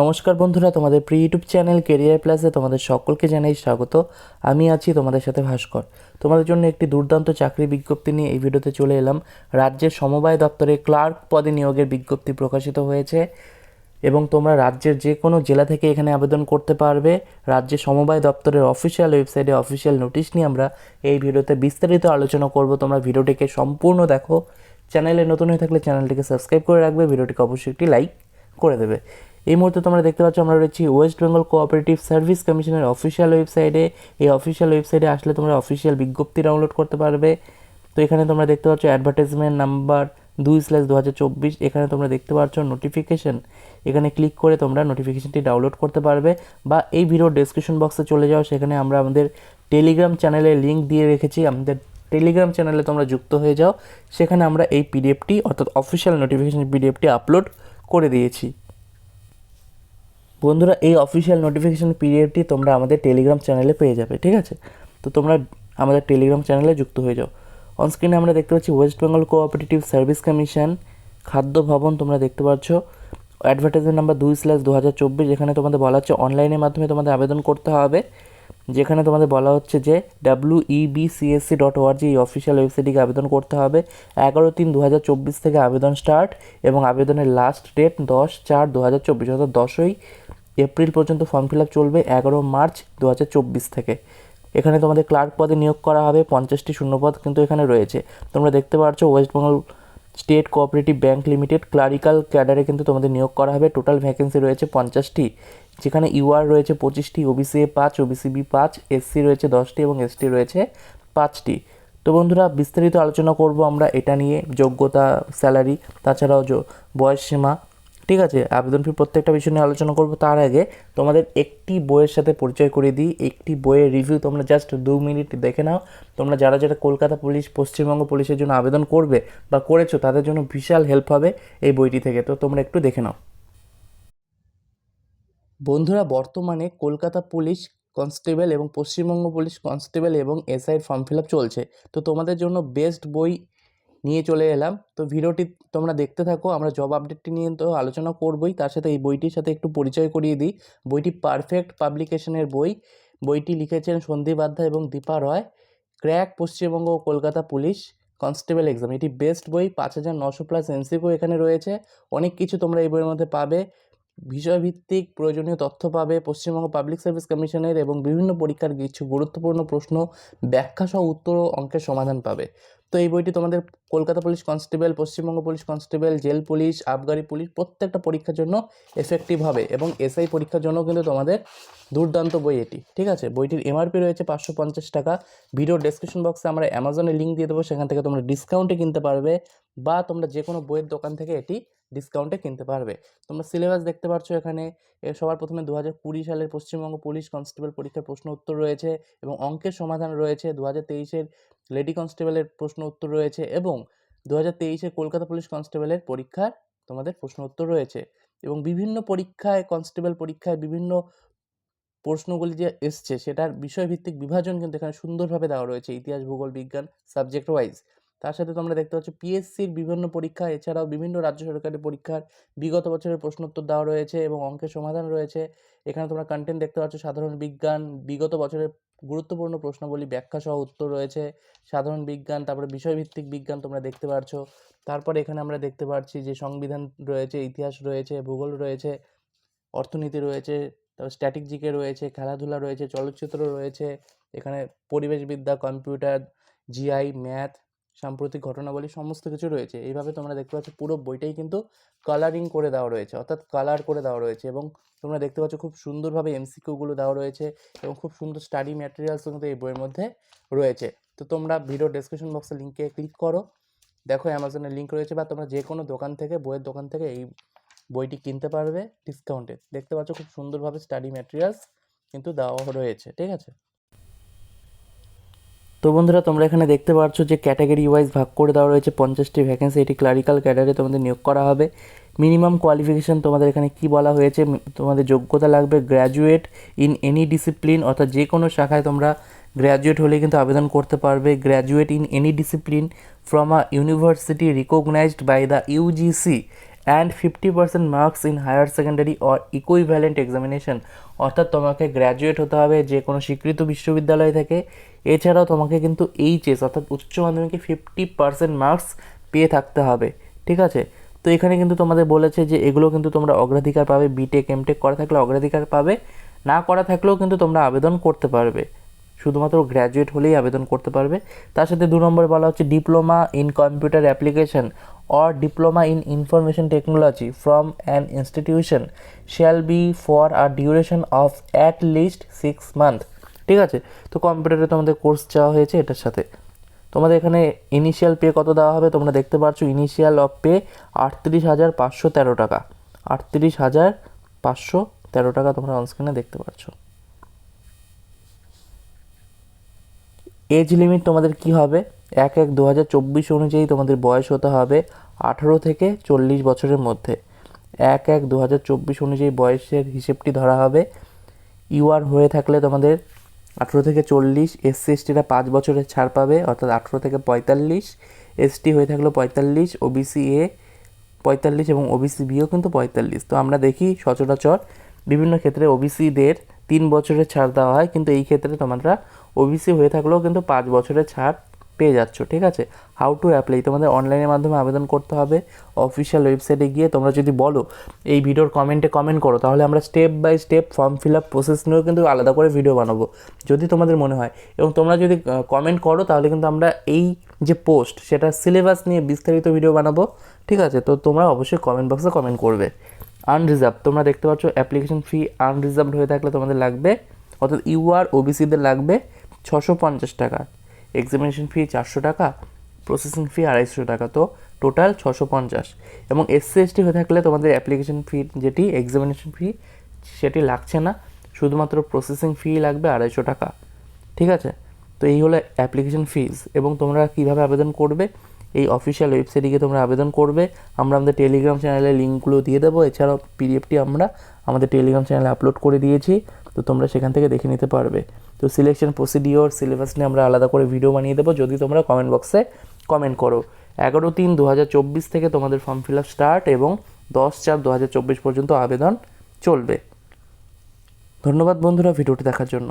নমস্কার বন্ধুরা, তোমাদের প্রি ইউটিউব চ্যানেল কেরিয়ার প্লাসে তোমাদের সকলকে জানাই স্বাগত। আমি আছি তোমাদের সাথে ভাস্কর। তোমাদের জন্য একটি দুর্দান্ত চাকরি বিজ্ঞপ্তি নিয়ে এই ভিডিওতে চলে এলাম। রাজ্যের সমবায় দপ্তরে ক্লার্ক পদে নিয়োগের বিজ্ঞপ্তি প্রকাশিত হয়েছে এবং তোমরা রাজ্যের যে কোনো জেলা থেকে এখানে আবেদন করতে পারবে। রাজ্যের সমবায় দপ্তরের অফিসিয়াল ওয়েবসাইটে অফিসিয়াল নোটিশ নিয়ে আমরা এই ভিডিওতে বিস্তারিত আলোচনা করব। তোমরা ভিডিওটিকে সম্পূর্ণ দেখো। চ্যানেলে নতুন হয়ে থাকলে চ্যানেলটিকে সাবস্ক্রাইব করে রাখবে। ভিডিওটিকে অবশ্যই একটি লাইক করে দেবে। এই মুহূর্তে তোমরা দেখতে পাচ্ছ, আমরা রয়েছি ওয়েস্ট বেঙ্গল কোঅপারেটিভ সার্ভিস কমিশনের অফিসিয়াল ওয়েবসাইটে এই অফিসিয়াল ওয়েবসাইটে আসলে তোমরা অফিসিয়াল বিজ্ঞপ্তি ডাউনলোড করতে পারবে। তো এখানে তোমরা দেখতে পাচ্ছ অ্যাডভার্টাইজমেন্ট নাম্বার দুই স্ল্যাশ দু হাজার চব্বিশ। এখানে তোমরা দেখতে পাচ্ছ নোটিফিকেশন এখানে ক্লিক করে তোমরা নোটিফিকেশনটি ডাউনলোড করতে পারবে। বা এই ভিডিও ডেসক্রিপশন বক্সে চলে যাও, সেখানে আমরা আমাদের টেলিগ্রাম চ্যানেলে লিঙ্ক দিয়ে রেখেছি। আমাদের টেলিগ্রাম চ্যানেলে তোমরা যুক্ত হয়ে যাও। সেখানে আমরা এই পিডিএফটি অর্থাৎ অফিসিয়াল নোটিফিকেশন পিডিএফটি আপলোড করে দিয়েছি। বন্ধুরা, এই অফিসিয়াল নোটিফিকেশান পিডিএফটি তোমরা আমাদের টেলিগ্রাম চ্যানেলে পেয়ে যাবে, ঠিক আছে? তো তোমরা আমাদের টেলিগ্রাম চ্যানেলে যুক্ত হয়ে যাও। অনস্ক্রিনে আমরা দেখতে পাচ্ছি West Bengal cooperative service commission Khadya Bhavan তোমরা দেখতে পাচ্ছ। অ্যাডভার্টাইজমেন্ট নাম্বার দুই স্ল্যাশ দু হাজার চব্বিশ, যেখানে তোমাদের বলা হচ্ছে অনলাইনের মাধ্যমে তোমাদের আবেদন করতে হবে। যেখানে তোমাদের বলা হচ্ছে যে W EBCSC dot O R G এই অফিসিয়াল ওয়েবসাইটটিকে আবেদন করতে হবে। এগারো তিন দু হাজার চব্বিশ থেকে আবেদন স্টার্ট এবং আবেদনের লাস্ট ডেট দশ চার দু হাজার চব্বিশ অর্থাৎ দশই এপ্রিল পর্যন্ত ফর্ম ফিল আপ চলবে এগারো মার্চ দু হাজার চব্বিশ থেকে। এখানে তোমাদের ক্লার্ক পদে নিয়োগ করা হবে, পঞ্চাশটি শূন্যপদ কিন্তু এখানে রয়েছে। তোমরা দেখতে পাচ্ছ West Bengal state cooperative bank limited, clerical ক্যাডারে কিন্তু তোমাদের নিয়োগ করা হবে। টোটাল ভ্যাকেন্সি রয়েছে পঞ্চাশটি। যেখানে ইউআর রয়েছে পঁচিশটি, ওবিসি এ পাঁচ, ওবিসি বি পাঁচ, এসসি রয়েছে দশটি এবং এসটি রয়েছে পাঁচটি। তো বন্ধুরা, বিস্তারিত আলোচনা করব আমরা এটা নিয়ে, যোগ্যতা, স্যালারি, তাছাড়াও বয়স সীমা ঠিক আছে, আবেদন ফি প্রত্যেকটা বিষয় নিয়ে আলোচনা করব। তার আগে তোমাদের একটি বইয়ের সাথে পরিচয় করে দিই। একটি বইয়ের রিভিউ তোমরা জাস্ট দু মিনিট দেখে নাও। তোমরা যারা যারা কলকাতা পুলিশ, পশ্চিমবঙ্গ পুলিশের জন্য আবেদন করবে বা করেছ, তাদের জন্য বিশাল হেল্প হবে এই বইটি থেকে। তো তোমরা একটু দেখে নাও। বন্ধুরা, বর্তমানে কলকাতা পুলিশ কনস্টেবল এবং পশ্চিমবঙ্গ পুলিশ কনস্টেবল এবং এসআইয়ের ফর্ম ফিল আপ চলছে। তো তোমাদের জন্য বেস্ট বই নিয়ে চলে এলাম। তো ভিডিওটি তোমরা দেখতে থাকো, আমরা জব আপডেটটি নিয়ে তো আলোচনা করবই। তার সাথে এই বইটির সাথে একটু পরিচয় করিয়ে দিই। বইটি পারফেক্ট পাবলিকেশনের বই। বইটি লিখেছেন সন্দীপ আধ্যায় এবং দীপা রয়। ক্র্যাক, পশ্চিমবঙ্গ ও কলকাতা পুলিশ। Constable exam. এটি বেস্ট বই, পাঁচ হাজার নশো প্লাস এনসিকিউ এখানে রয়েছে। অনেক কিছু তোমরা এই বইয়ের মধ্যে পাবে। বিষয়ভিত্তিক প্রয়োজনীয় তথ্য পাবে পশ্চিমবঙ্গ পাবলিক সার্ভিস কমিশনের এবং বিভিন্ন পরীক্ষার কিছু গুরুত্বপূর্ণ প্রশ্ন, ব্যাখ্যা সহ উত্তর ও অঙ্কের সমাধান পাবে। তো এই বইটি তোমাদের Kolkata police constable, Paschimbanga police constable, jail police, আবগারি পুলিশ, প্রত্যেকটা পরীক্ষার জন্য এফেক্টিভ হবে এবং এসআই পরীক্ষার জন্য কিন্তু তোমাদের দুর্দান্ত বই এটি, ঠিক আছে? বইটির এমআরপি রয়েছে পাঁচশো পঞ্চাশ টাকা। ভিডিও ডেসক্রিপশন বক্সে আমরা অ্যামাজনের লিঙ্ক দিয়ে দেবো, সেখান থেকে তোমরা ডিসকাউন্টে কিনতে পারবে বা তোমরা যে কোনো বইয়ের দোকান থেকে এটি ডিসকাউন্টে কিনতে পারবে। তোমরা সিলেবাস দেখতে পাচ্ছ এখানে। সবার প্রথমে দু হাজার কুড়ি সালের পশ্চিমবঙ্গ পুলিশ কনস্টেবল পরীক্ষার প্রশ্ন উত্তর রয়েছে এবং অঙ্কের সমাধান রয়েছে। দু হাজার তেইশের লেডি কনস্টেবলের প্রশ্ন উত্তর রয়েছে এবং দু হাজার তেইশে কলকাতা পুলিশ কনস্টেবলের পরীক্ষার তোমাদের প্রশ্ন উত্তর রয়েছে এবং বিভিন্ন পরীক্ষায়, কনস্টেবল পরীক্ষায় বিভিন্ন প্রশ্নগুলি যে এসছে সেটার বিষয়ভিত্তিক বিভাজন কিন্তু এখানে সুন্দরভাবে দেওয়া রয়েছে, ইতিহাস, ভূগোল, বিজ্ঞান সাবজেক্ট ওয়াইজ তার সাথে তোমরা দেখতে পাচ্ছ পিএসসির বিভিন্ন পরীক্ষা, এছাড়াও বিভিন্ন রাজ্য সরকারের পরীক্ষার বিগত বছরের প্রশ্নোত্তর দেওয়া রয়েছে এবং অঙ্কের সমাধান রয়েছে। এখানে তোমরা কন্টেন্ট দেখতে পাচ্ছ সাধারণ বিজ্ঞান, বিগত বছরের গুরুত্বপূর্ণ প্রশ্নাবলী ব্যাখ্যা সহ উত্তর রয়েছে। সাধারণ বিজ্ঞান, তারপরে বিষয়ভিত্তিক বিজ্ঞান তোমরা দেখতে পাচ্ছ তারপরে এখানে আমরা দেখতে পাচ্ছি যে সংবিধান রয়েছে, ইতিহাস রয়েছে, ভূগোল রয়েছে, অর্থনীতি রয়েছে, তারপর স্ট্যাটিক জিকে রয়েছে, খেলাধুলা রয়েছে, চলচ্চিত্র রয়েছে, এখানে পরিবেশবিদ্যা, কম্পিউটার জিআই ম্যাথ সাম্প্রতিক ঘটনাবলী সমস্ত কিছু রয়েছে। এইভাবে তোমরা দেখতে পাচ্ছ পুরো বইটাই কিন্তু কালারিং করে দেওয়া রয়েছে, অর্থাৎ কালার করে দেওয়া রয়েছে এবং তোমরা দেখতে পাচ্ছ খুব সুন্দরভাবে এমসিকিউগুলো দেওয়া রয়েছে এবং খুব সুন্দর স্টাডি ম্যাটেরিয়ালসও কিন্তু এই বইয়ের মধ্যে রয়েছে। তো তোমরা ভিডিও ডেসক্রিপশন বক্সে লিঙ্কে ক্লিক করো। দেখো অ্যামাজনের লিঙ্ক রয়েছে বা তোমরা যে কোনো দোকান থেকে, বইয়ের দোকান থেকে এই বইটি কিনতে পারবে ডিসকাউন্টে দেখতে পাচ্ছ খুব সুন্দরভাবে স্টাডি ম্যাটেরিয়ালস কিন্তু দেওয়া রয়েছে, ঠিক আছে? তো বন্ধুরা, তোমরা এখানে দেখতে পাচ্ছ যে ক্যাটাগরি ওয়াইজ ভাগ করে দেওয়া রয়েছে পঞ্চাশটি ভ্যাকেন্সি এটি ক্লারিক্যাল ক্যাডারে তোমাদের নিয়োগ করা হবে। মিনিমাম কোয়ালিফিকেশান তোমাদের এখানে কি বলা হয়েছে? তোমাদের যোগ্যতা লাগবে গ্র্যাজুয়েট ইন এনি ডিসিপ্লিন অর্থাৎ যে কোনো শাখায় তোমরা গ্র্যাজুয়েট হলে কিন্তু আবেদন করতে পারবে। Graduate in any discipline from a university recognized by the UGC and fifty percent marks in higher secondary or equivalent examination অর্থাৎ তোমাকে গ্র্যাজুয়েট হতে হবে যে কোনো স্বীকৃত বিশ্ববিদ্যালয় থেকে। এছাড়াও তোমাকে কিন্তু এইচএস অর্থাৎ উচ্চ মাধ্যমিকে ফিফটি পার্সেন্ট মার্কস পেয়ে থাকতে হবে। ঠিক আছে? তো এখানে কিন্তু তোমাদের বলেছে যে এগুলো কিন্তু তোমরা অগ্রাধিকার পাবে বিটেক এমটেক করা থাকলে অগ্রাধিকার পাবে, না করা থাকলেও কিন্তু তোমরা আবেদন করতে পারবে। শুধুমাত্র গ্র্যাজুয়েট হলেই আবেদন করতে পারবে। তার সাথে দু নম্বরে বলা হচ্ছে diploma in computer application or diploma in information technology from an institution shall be for a duration of at least six month ঠিক আছে? তো কম্পিউটারে তোমাদের কোর্স চাওয়া হয়েছে এটার সাথে। তোমাদের এখানে ইনিশিয়াল পে কত দেওয়া হবে? তোমরা দেখতে পাচ্ছ ইনিশিয়াল অফ পে আটত্রিশ হাজার পাঁচশো তেরো টাকা। আটত্রিশ হাজার পাঁচশো তেরো টাকা তোমরা অনস্ক্রিনে দেখতে পাচ্ছ এজ লিমিট তোমাদের কি হবে? এক এক দু হাজার চব্বিশ অনুযায়ী তোমাদের বয়স হতে হবে আঠারো থেকে চল্লিশ বছরের মধ্যে। এক এক দু হাজার চব্বিশ অনুযায়ী বয়সের হিসেবটি ধরা হবে। ইউআর হয়ে থাকলে তোমাদের আঠেরো থেকে চল্লিশ এসসি এসটিরা পাঁচ বছরের ছাড় পাবে, অর্থাৎ আঠেরো থেকে পঁয়তাল্লিশ এসটি হয়ে থাকল পঁয়তাল্লিশ ওবিসি এ পঁয়তাল্লিশ এবং ওবিসি বিও কিন্তু পঁয়তাল্লিশ। তো আমরা দেখি সচরাচর বিভিন্ন ক্ষেত্রে ওবিসিদের তিন বছরের ছাড় দেওয়া হয়, কিন্তু এই ক্ষেত্রে তোমরা ওবিসি হয়ে থাকলেও কিন্তু পাঁচ বছরের ছাড় পেয়ে যাচ্ছ, ঠিক আছে? হাউ টু অ্যাপ্লাই তোমাদের অনলাইনের মাধ্যমে আবেদন করতে হবে। অফিসিয়াল ওয়েবসাইটে গিয়ে তোমরা যদি বলো, এই ভিডিওর কমেন্টে কমেন্ট করো, তাহলে আমরা step by step form fill up process নিয়েও কিন্তু আলাদা করে ভিডিও বানাবো, যদি তোমাদের মনে হয়। এবং তোমরা যদি কমেন্ট করো, তাহলে কিন্তু আমরা এই যে পোস্ট সেটা সিলেবাস নিয়ে বিস্তারিত ভিডিও বানাবো, ঠিক আছে? তো তোমরা অবশ্যই কমেন্ট বক্সে কমেন্ট করবে। আনরিজার্ভ তোমরা দেখতে পাচ্ছ অ্যাপ্লিকেশন ফি আনরিজার্ভড হয়ে থাকলে তোমাদের লাগবে, অর্থাৎ ইউআর ওবিসিদের লাগবে। ছশো পঞ্চাশ টাকা। এক্সামিনেশন ফি চারশো টাকা প্রসেসিং ফি আড়াইশো টাকা। তো টোটাল ছশো পঞ্চাশ। এবং এসসি এসটি হয়ে থাকলে তোমাদের অ্যাপ্লিকেশন ফি যেটি এক্সামিনেশন ফি সেটি লাগছে না। শুধুমাত্র প্রসেসিং ফি লাগবে আড়াইশো টাকা। ঠিক আছে? তো এই হলো অ্যাপ্লিকেশন ফিজ এবং তোমরা কীভাবে আবেদন করবে? এই অফিসিয়াল ওয়েবসাইটে গিয়ে তোমরা আবেদন করবে। আমরা আমাদের টেলিগ্রাম চ্যানেলে লিঙ্কগুলো দিয়ে দেবো। এছাড়াও পিডিএফটি আমরা আমাদের টেলিগ্রাম চ্যানেলে আপলোড করে দিয়েছি। তো তোমরা সেখান থেকে দেখে নিতে পারবে। তো সিলেকশন প্রসিডিওর সিলেবাস নিয়ে আমরা আলাদা করে ভিডিও বানিয়ে দেবো। যদি তোমরা কমেন্ট বক্সে কমেন্ট করো। এগারো তিন দু থেকে তোমাদের ফর্ম ফিল আপ স্টার্ট এবং দশ চার দু পর্যন্ত আবেদন চলবে। ধন্যবাদ বন্ধুরা ভিডিওটি দেখার জন্য।